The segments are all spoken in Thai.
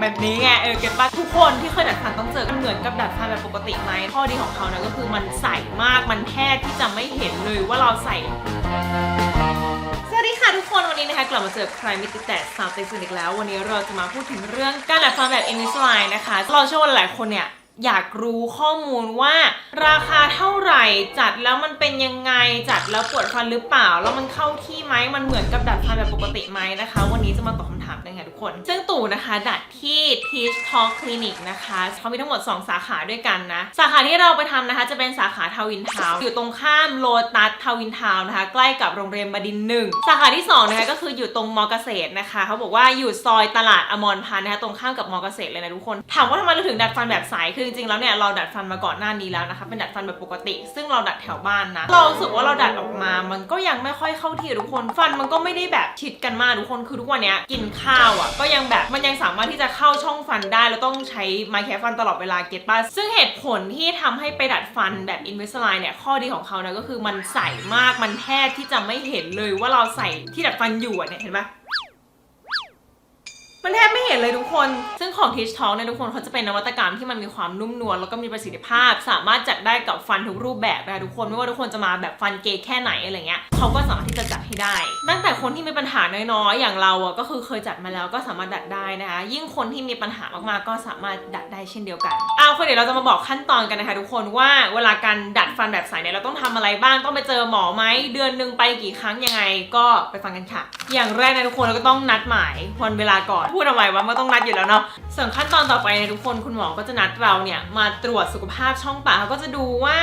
แบบนี้ไงเออเก็ตปะทุกคนที่เคยดัดฟันต้องเจอกันเหมือนกับดัดฟันแบบปกติไหมข้อดีของเขานะก็คือมันใสมากมันแทบที่จะไม่เห็นเลยว่าเราใส่สวัสดีค่ะทุกคนวันนี้นะคะกลับมาเจอใครไม่ติดแต่สาวเต็มอีกแล้ว วันนี้เราจะมาพูดถึงเรื่องการดัดฟันแบบ Invisalign นะคะ เราเชื่อว่าหลายคนเนี่ยอยากรู้ข้อมูลว่า ราคาเท่าไหร่จัดแล้วมันเป็นยังไงจัดแล้วปวดฟันหรือเปล่า แล้วมันเข้าที่ไหมมันเหมือนกับดัดฟันแบบปกติไหมนะคะ วันนี้จะมาตอบค ถามกันค่ะทุกคน ซึ่งตู่นะคะดัดที่ Peach Talk Clinic นะคะเขามีทั้งหมด 2 สาขาด้วยกันนะ สาขาที่เราไปทำนะคะ จะเป็นสาขาทาวินทาวน์อยู่ตรงข้ามโลตัสทาวินทาวน์นะคะ ใกล้กับโรงเรียนบดินทร์หนึ่งสาขาที่2นะคะก็คืออยู่ตรงมอเกษตรนะคะเขาบอกว่าอยู่ซอยตลาดอมรพันธ์นะคะตรงข้ามกับมอเกษตรเลยนะทุกคนถามว่าทำไมเราถึงดัดฟันแบบใสคือจริงๆแล้วเนี่ยเราดัดฟันมาก่อนหน้านี้แล้วนะคะเป็นดัดฟันแบบปกติ ซึ่งเราดัดแถวบ้านนะเราสึกว่าเราดัดออกมา มันก็ยังไม่ค่อยเข้าที่ทุกคนฟันมันก็ไม่ได้แบบชิดกันมากทุกคนคือทุกวันเนี้ยกินข้าวอะ ก็ยังแบบมันยังสามารถที่จะเข้าช่องฟันได้ แล้วต้องใช้ไม้แคะฟันตลอดเวลาเก็ตป่ะซึ่งเหตุผลที่ทำให้ไปดัดฟันแบบ Invisalign เนี่ยข้อดีของเขานะก็คือมันใสมากมันแทบที่จะไม่เห็นเลยว่าเราใส่ที่ดัดฟันอยู่อะเนี่ยเห็นปะมันแทบไม่เห็นเลยทุกคน ซึ่งของ Teach Talk เนี่ยทุกคนเขาจะเป็นนวัตกรรมที่มันมีความนุ่มนวลแล้วก็มีประสิทธิภาพ สามารถจัดได้กับฟันทุกรูปแบบนะคะทุกคน ไม่ว่าทุกคนจะมาแบบฟันเกย์แค่ไหนอะไรเงี้ยเขาก็สามารถที่จะจัด ให้ได้ ตั้งแต่คนที่มีปัญหาน้อยๆ อย่างเราอะก็คือเคยจัดมาแล้วก็สามารถดัดได้นะคะ ยิ่งคนที่มีปัญหามากๆ ก็สามารถดัดได้เช่นเดียวกันเอาคนเดี๋ยวเราจะมาบอกขั้นตอนกันนะคะทุกคนว่าเวลาการดัดฟันแบบใสเนี่ยเราต้องทำอะไรบ้างต้องไปเจอหมอไหมเดือนหนึ่งไปกี่ครั้งยังไง ก็ไปฟังกันค่ะ อย่างแรกนะทุกคนเราก็ต้องนัดหมายวันเวลาก่อนพูดเอาไว้ว่าไมันต้องนัดอยู่แล้วเนาะส่วนขั้นตอนต่อไปเนี่ยทุกคนคุณหมอก็จะนัดเราเนี่ยมาตรวจสุขภาพช่องปากเขาก็จะดูว่า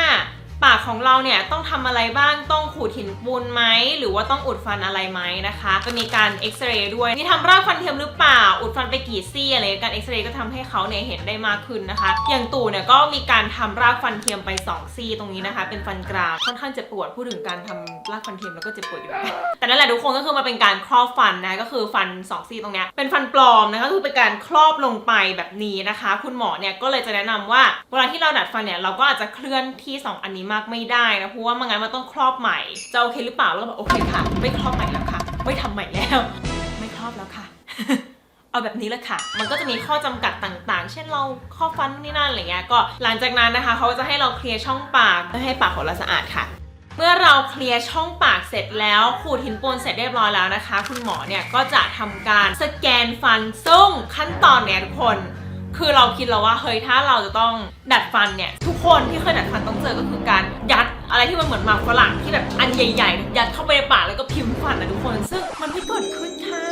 ปากของเราเนี่ยต้องทำอะไรบ้างต้องขูดหินปูนไหมหรือว่าต้องอุดฟันอะไรไหมนะคะจะมีการเอ็กซเรย์ด้วยมีทำรากฟันเทียมหรือเปล่า อุดฟันไปกี่ซี่อะไรการเอ็กซเรย์ก็ทำให้เขาเนี่ยเห็นได้มากขึ้นนะคะ อย่างตู่เนี่ยก็มีการทำรากฟันเทียมไป 2 ซี่ตรงนี้นะคะ เป็นฟันกรามค่อนข้างเจ็บปวดพูดถึงการทำรากฟันเทียมแล้วก็เจ็บปวดอยู่แล้วแต่นั่นแหละทุกคนก็คือมาเป็นการครอบฟันนะก็คือฟันสองซี่ตรงนี้เป็นฟันปลอมนะคะคือเป็นการครอบลงไปแบบนี้นะคะ คุณหมอเนี่ยก็เลยจะแนะนำว่าเวลาที่เราดัดฟันเนี่ยเราก็อาจจะเคลื่อนที่สองอันนี้มากไม่ได้นะเพราะว่าไม่งั้นมันต้องครอบใหม่จะโอเคหรือเปล่าแล้วก็บอกโอเคค่ะ ไม่ครอบใหม่แล้วค่ะ ไม่ทำใหม่แล้ว ไม่ครอบแล้วค่ะเอาแบบนี้แหละค่ะ มันก็จะมีข้อจำกัดต่างๆ เช่นเราข้อฟันนี่นั่นอะไรเงี้ย ก็หลังจากนั้นนะคะเขาจะให้เราเคลียร์ช่องปากเพื่อให้ปากของเราสะอาดค่ะ เมื่อเราเคลียร์ช่องปากเสร็จแล้วขูดหินปูนเสร็จเรียบร้อยแล้วนะคะ คุณหมอเนี่ยก็จะทำการสแกนฟันซึ่งขั้นตอนเนี่ยทุกคน คือเราคิดแล้วว่าเฮ้ยถ้าเราจะต้องดัดฟันเนี่ย ทุกคนที่เคยดัดฟันต้องเจอก็คือการยัดอะไรที่มันเหมือนหมากฝรั่งที่แบบอันใหญ่ๆ ยัดเข้าไปในปากแล้วก็พิมพ์ฟันนะทุกคน ซึ่งมันไม่เกิดขึ้นค่ะ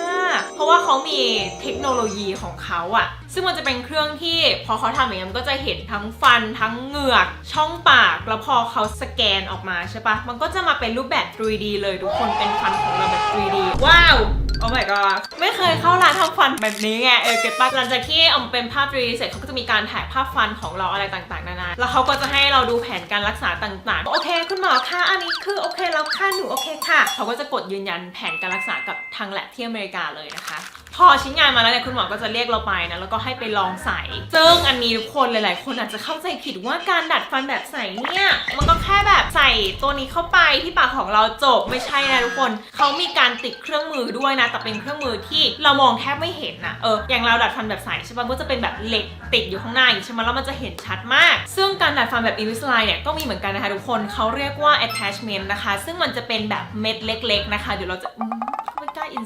เพราะว่าเขามีเทคโนโลยีของเขาอะซึ่งมันจะเป็นเครื่องที่พอเขาทำอย่างนี้มันก็จะเห็นทั้งฟันทั้งเหงือกช่องปากแล้วพอเขาสแกนออกมาใช่ปะมันก็จะมาเป็นรูปแบบ 3D เลยทุกคนเป็นฟันของเราแบบ 3D ว้าว โอ้ my god ไม่เคยเข้าร้านทำฟันแบบนี้ไง เออเก็ตปะหลังจากที่เอามเป็นภาพรีเสร็จเขาก็จะมีการถ่ายภาพฟันของเราอะไรต่างๆ นานา แล้วเขาก็จะให้เราดูแผนการรักษาต่างๆ โอเค คุณหมอคะ อันนี้คือโอเคแล้วค่ะหนูโอเคค่ะ เขาก็จะกดยืนยันแผนการรักษากับทางแลบที่อเมริกาเลยนะคะ พอชิ้นงานมาแล้วเนี่ยคุณหมอก็จะเรียกเราไปนะแล้วก็ให้ไปลองใส่ซึ่งอันนี้ทุกคนหลาย ๆ คนอาจจะเข้าใจผิดว่าการดัดฟันแบบใส่เนี่ยมันก็แค่แบบใส่ตัวนี้เข้าไปที่ปากของเราจบไม่ใช่นะทุกคนเขามีการติดเครื่องมือด้วยนะแต่เป็นเครื่องมือที่เรามองแทบไม่เห็นนะเอออย่างเราดัดฟันแบบใสใช่ปะก็จะเป็นแบบเหล็กติดอยู่ข้างหน้าอย่างใช่ไหมแล้วมันจะเห็นชัดมาก ซึ่งการดัดฟันแบบ Invisalign เนี่ยก็มีเหมือนกันนะคะทุกคนเขาเรียกว่า attachment นะคะ ซึ่งมันจะเป็นแบบเม็ดเล็ก ๆ นะคะเดี๋ยวเราจะ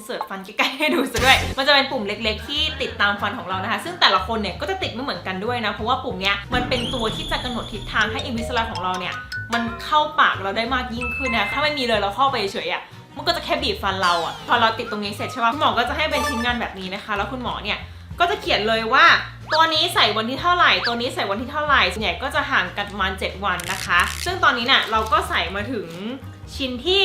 เสิร์ตฟันใกล้ๆให้ดูซะด้วย มันจะเป็นปุ่มเล็ก ๆ ที่ติดตามฟันของเรานะคะ ซึ่งแต่ละคนเนี่ยก็จะติดไม่เหมือนกันด้วยนะ เพราะว่าปุ่มเนี้ยมันเป็นตัวที่จะกำหนดทิศทางให้อินวิสไลของเราเนี่ยมันเข้าปากเราได้มากยิ่งขึ้นนะถ้าไม่มีเลยเราเข้าไปเฉยๆอะมันก็จะแค่บีบฟันเราอะพอเราติดตรงนี้เสร็จใช่ป่ะคุณหมอก็จะให้เป็นชิ้นงานแบบนี้นะคะ แล้วคุณหมอเนี่ยก็จะเขียนเลยว่าตัวนี้ใส่วันที่เท่าไหร่ ตัวนี้ใส่วันที่เท่าไหร่ส่วนใหญ่ก็จะห่างกันประมาณ 7 วันนะคะ ซึ่งตอนนี้เนี่ยเราก็ใส่มาถึงชิ้นที่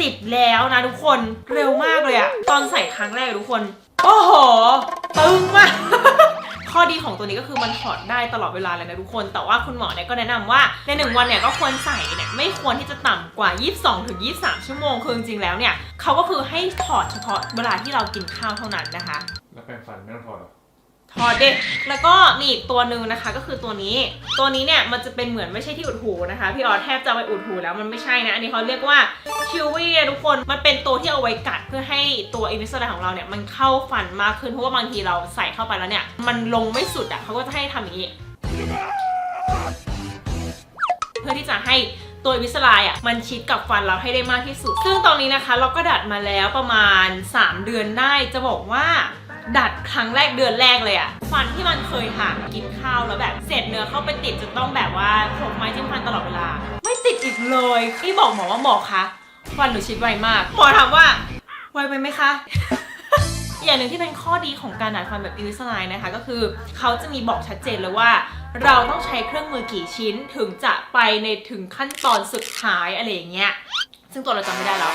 10แล้วนะทุกคนเร็วมากเลยอะตอนใส่ครั้งแรกทุกคน โอ้โหตึงมากข้อดีของตัวนี้ก็คือมันถอดได้ตลอดเวลาเลยนะทุกคน แต่ว่าคุณหมอเนี่ยก็แนะนำว่าในหนึ่งวันเนี่ยก็ควรใส่เนี่ยไม่ควรที่จะต่ำกว่า 22ถึง23 ชั่วโมงคือจริงๆแล้วเนี่ยเขาก็คือให้ถอดเฉพาะเวลาที่เรากินข้าวเท่านั้นนะคะ แล้วแปรงฟันไม่ต้องถอดหรอ ถอดเด็กแล้วก็มีอีกตัวหนึ่งนะคะก็คือตัวนี้ ตัวนี้เนี่ยมันจะเป็นเหมือนไม่ใช่ที่อุดหูนะคะ พี่ออแทบจะไปอุดหูแล้วมันไม่ใช่นะ อันนี้เขาเรียกว่าคิววี่ทุกคนมันเป็นตัวที่เอาไว้กัดเพื่อให้ตัวอินวิสไลของเราเนี่ยมันเข้าฟันมากขึ้นเพราะว่าบางทีเราใส่เข้าไปแล้วเนี่ยมันลงไม่สุดอะเขาก็จะให้ทำอย่างนี้ เพื่อที่จะให้ตัววิสไลอะมันชิดกับฟันเราให้ได้มากที่สุด ซึ่งตอนนี้นะคะเราก็ดัดมาแล้วประมาณ 3 เดือนได้จะบอกว่า ดัดครั้งแรกเดือนแรกเลยอะฟันที่มันเคยหักกินข้าวแล้วแบบเศษเนื้อเข้าไปติดจนต้องแบบว่าพกไม้จิ้มฟันตลอดเวลา ไม่ติดอีกเลยพี่บอกหมอว่าหมอคะฟันหนูชิดไวมากหมอถามว่าไวไปไหมคะอย่างหนึ่งที่เป็นข้อดีของการดัดฟันแบบอิวิสไลน์นะคะ ก็คือเขาจะมีบอกชัดเจนเลยว่า เราต้องใช้เครื่องมือกี่ชิ้นถึงจะไปในถึงขั้นตอนสุดท้ายอะไรอย่างเงี้ยซึ่งตัวเราจำไม่ได้แล้ว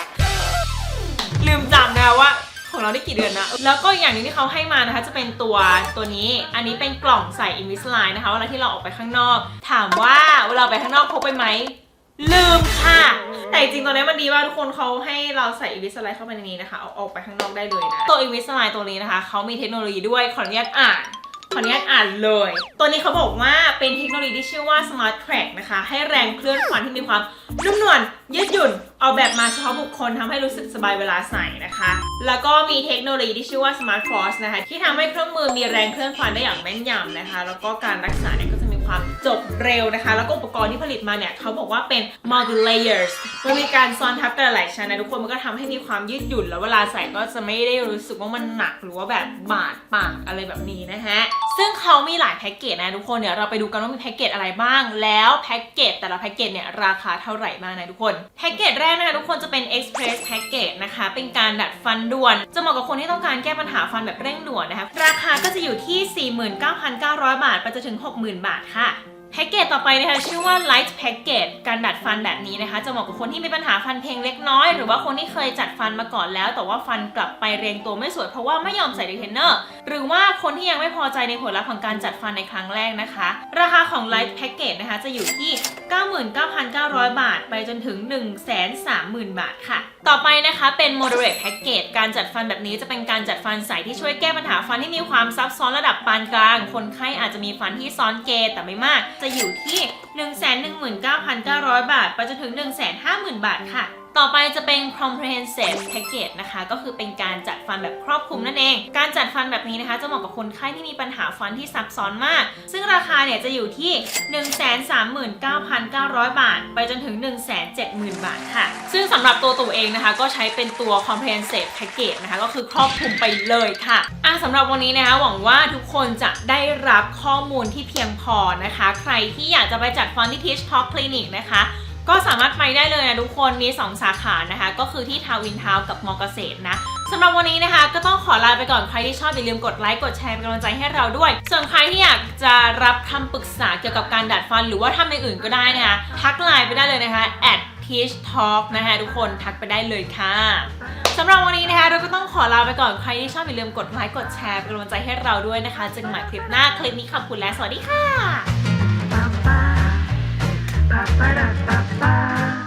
ลืมจำนะว่า ของเราได้กี่เดือนนะ แล้วก็อย่างหนึงที่เขาให้มานะคะ จะเป็นตัวตัวนี้ อันนี้เป็นกล่องใส่ Invisalign นะคะ เวลาที่เราออกไปข้างนอก ถามว่าเวลาไปข้างนอกพกไปไหม ลืมค่ะ แต่จริงตัวนี้มันดีว่าทุกคนเขาให้เราใส่อีวิสไลด์เข้าไปในนี้นะคะ เอาออกไปข้างนอกได้เลยนะ ตัวอีวิสไลน์ตัวนี้นะคะ เขามีเทคโนโลยีด้วย ขออนุญาตอ่าน ขออนุญาตอ่านเลย ตัวนี้เขาบอกว่าเป็นเทคโนโลยีที่ชื่อว่า Smart Track นะคะ ให้แรงเคลื่อนฟันที่มีความนุ่มนวลยืดหยุ่นเอาแบบมาเฉพาะบุคคลทำให้รู้สึกสบายเวลาใส่นะคะ แล้วก็มีเทคโนโลยีที่ชื่อว่า Smart Force นะคะ ที่ทำให้เครื่องมือมีแรงเคลื่อนฟันได้อย่างแม่นยำนะคะ แล้วก็การรักษาเนี่ยก็จะ ความจบเร็วนะคะ แล้วก็อุปกรณ์ที่ผลิตมาเนี่ยเขาบอกว่าเป็น multi layers มันมีการซ้อนทับกันหลายชั้นนะทุกคนมันก็ทำให้มีความยืดหยุ่น แล้วเวลาใส่ก็จะไม่ได้รู้สึกว่ามันหนักหรือว่าแบบบาดปากอะไรแบบนี้นะฮะ ซึ่งเขามีหลายแพ็กเกจนะทุกคนเดี๋ยวเราไปดูกันว่ามีแพ็กเกจอะไรบ้าง แล้วแพ็กเกจแต่ละแพ็กเกจเนี่ยราคาเท่าไหร่บ้างนะทุกคนแพ็กเกจแรกนะคะทุกคนจะเป็น express package นะคะ เป็นการดัดฟันด่วน จะเหมาะกับคนที่ต้องการแก้ปัญหาฟันแบบเร่งด่วนนะคะราคาก็จะอยู่ที่ 49,900 บาท ไปจนถึง 60,000 บาทค่ะ แพ็กเกจต่อไปนะคะชื่อว่า light package การดัดฟันแบบนี้นะคะ จะเหมาะกับคนที่มีปัญหาฟันเพลงเล็กน้อย หรือว่าคนที่เคยจัดฟันมาก่อนแล้ว แต่ว่าฟันกลับไปเรียงตัวไม่สวยเพราะว่าไม่ยอมใส่รีเทนเนอร์หรือว่าคนที่ยังไม่พอใจในผลลัพธ์ของการจัดฟันในครั้งแรกนะคะ ราคาของ light package นะคะ จะอยู่ที่ 99,900 บาท ไปจนถึง 130,000 บาทค่ะ ต่อไปนะคะเป็น moderate package การจัดฟันแบบนี้จะเป็นการจัดฟันใสที่ช่วยแก้ปัญหาฟันที่มีความซับซ้อนระดับปานกลาง คนไข้อาจจะมีฟันที่ซ้อนเกแต่ไม่มากจะอยู่ที่ 119,900 บาท ไปจนถึง 150,000 บาทค่ะ ต่อไปจะเป็น comprehensive package นะคะ ก็คือเป็นการจัดฟันแบบครอบคลุมนั่นเอง การจัดฟันแบบนี้นะคะ จะเหมาะกับคนไข้ที่มีปัญหาฟันที่ซับซ้อนมาก ซึ่งราคาเนี่ยจะอยู่ที่ 139,900 บาท ไปจนถึง 170,000 บาทค่ะ ซึ่งสำหรับตัวตู่เองนะคะ ก็ใช้เป็นตัว comprehensive package นะคะ ก็คือครอบคลุมไปเลยค่ะอะสำหรับวันนี้นะคะ หวังว่าทุกคนจะได้รับข้อมูลที่เพียงพอนะคะ ใครที่อยากจะไปจัดฟันที่ Teach Talk Clinic นะคะ ก็สามารถไปได้เลยนะทุกคนมี 2 สาขานะคะ ก็คือที่ทาวินทาวกับมอเกษตรนะสำหรับวันนี้นะคะ ก็ต้องขอลาไปก่อนใครที่ชอบอย่าลืมกดไลค์กดแชร์เป็นกำลังใจให้เราด้วย ส่วนใครที่อยากจะรับคำปรึกษาเกี่ยวกับการดัดฟัน หรือว่าทำอย่างอื่นก็ได้นะคะทักไลน์ไปได้เลยนะคะ at teach talk นะคะทุกคนทักไปได้เลยค่ะสำหรับวันนี้นะคะ เราก็ต้องขอลาไปก่อนใครที่ชอบอย่าลืมกดไลค์กดแชร์เป็นกำลังใจให้เราด้วยนะคะเจอกันใหม่คลิปหน้าคลิปนี้ขอบคุณและสวัสดีค่ะ pa, para, pa, pa.